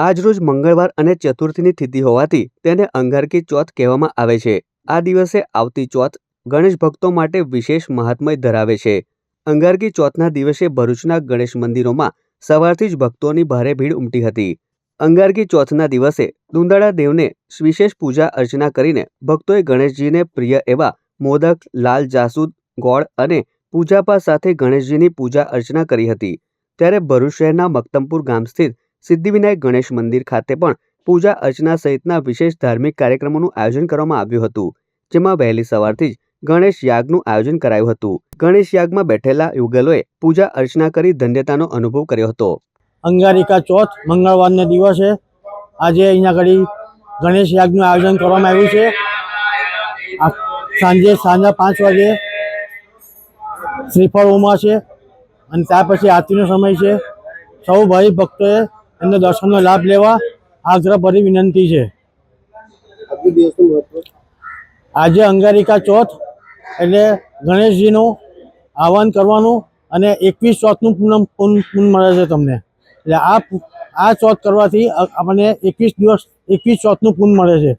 આજરોજ મંગળવાર અને ચતુર્થીની તિથિ હોવાથી તેને અંગારકી ચોથ કહેવામાં આવે છે. આ દિવસે આવતી ચોથ ગણેશ ભક્તો માટે વિશેષ મહાત્મય ધરાવે છે. અંગારકી ચોથના દિવસે ભરૂચના ગણેશ મંદિરોમાં સવારથી જ ભક્તોની ભારે ભીડ ઉમટી હતી. અંગારકી ચોથના દિવસે દુંદાળા દેવને વિશેષ પૂજા અર્ચના કરીને ભક્તોએ ગણેશજીને પ્રિય એવા મોદક, લાલ જાસૂદ, ગોળ અને પૂજાપા સાથે ગણેશજીની પૂજા અર્ચના કરી હતી. ત્યારે ભરૂચ શહેરના મક્તમપુર ગામ સ્થિત સિદ્ધિવિનાયક ગણેશ મંદિર ખાતે પણ પૂજા અર્ચના સહિતના વિશેષ ધાર્મિક કાર્યક્રમોનું આયોજન કરવામાં આવ્યું હતું, જેમાં વહેલી સવારથી જ ગણેશ યાગનું આયોજન કરાયું હતું. ગણેશ યાગમાં બેઠેલા યુગલોએ પૂજા અર્ચના કરી ધન્યતાનો અનુભવ કર્યો હતો. અંગારિકા ચોથ મંગળવારના દિવસે આજે અહીંયા આગળ ગણેશ યાગનું આયોજન કરવામાં આવ્યું છે. સાંજે સાંજના પાંચ વાગે શ્રીફળ હોમા છે અને ત્યાર પછી આરતીનો સમય છે. સૌ ભાઈ ભક્તોએ એમને દર્શનનો લાભ લેવા આગ્રહભરી વિનંતી છે. આજે અંગારિકા ચોથ એટલે ગણેશજીનું આહવાન કરવાનું અને એકવીસ ચોથનું પૂનમ પૂન પૂન મળે છે તમને. એટલે આ આ ચોથ કરવાથી આપણને એકવીસ દિવસ એકવીસ ચોથનું પૂન મળે છે.